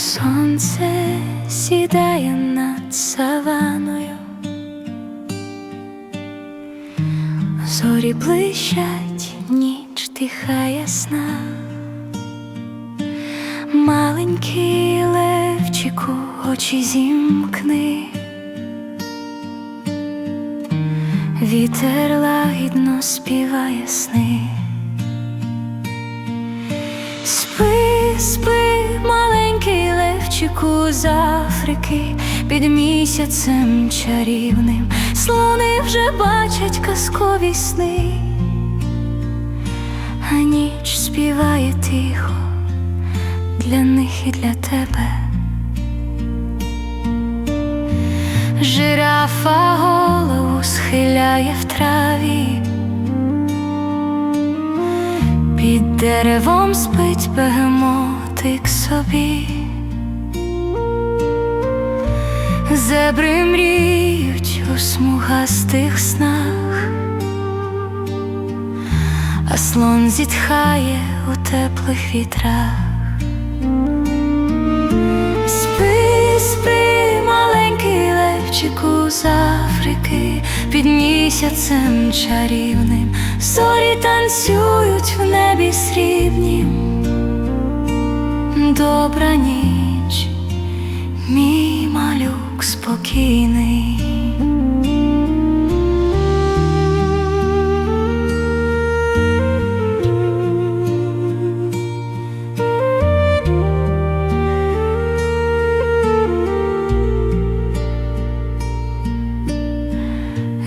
Сонце сідає над саваною, зорі блищать, ніч тиха ясна, маленький левчику очі зімкни, вітер лагідно співає сни. Маленький з Африки, під місяцем чарівним, слони вже бачать казкові сни, а ніч співає тихо для них і для тебе. Жирафа голову схиляє в траві. Під деревом спить бегемотик собі, зебри мріють у смугастих снах, а слон зітхає у теплих вітрах. Спи, спи, маленький левчику з Африки, під місяцем чарівним, зорі танцюють в небі срібнім. Добра ніч, мій малюк спокійний.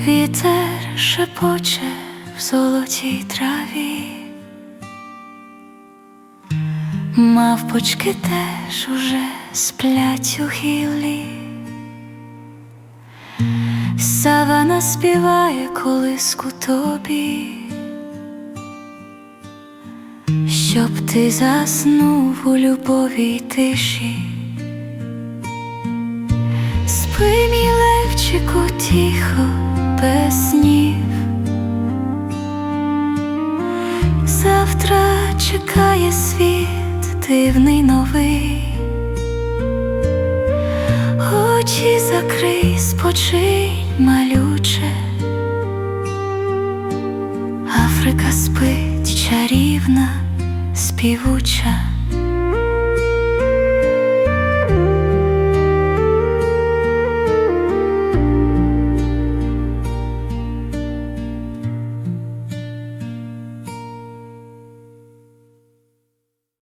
Вітер шепоче в золотій траві, мавпочки теж уже сплять у гіллі, савана співає колиску тобі, щоб ти заснув у любові тиші. Спи, мій левчику, тихо, без снів. Завтра чекає світ дивний новий. Очі закрий, спочинь, малюче. Африка спить чарівна, співуча.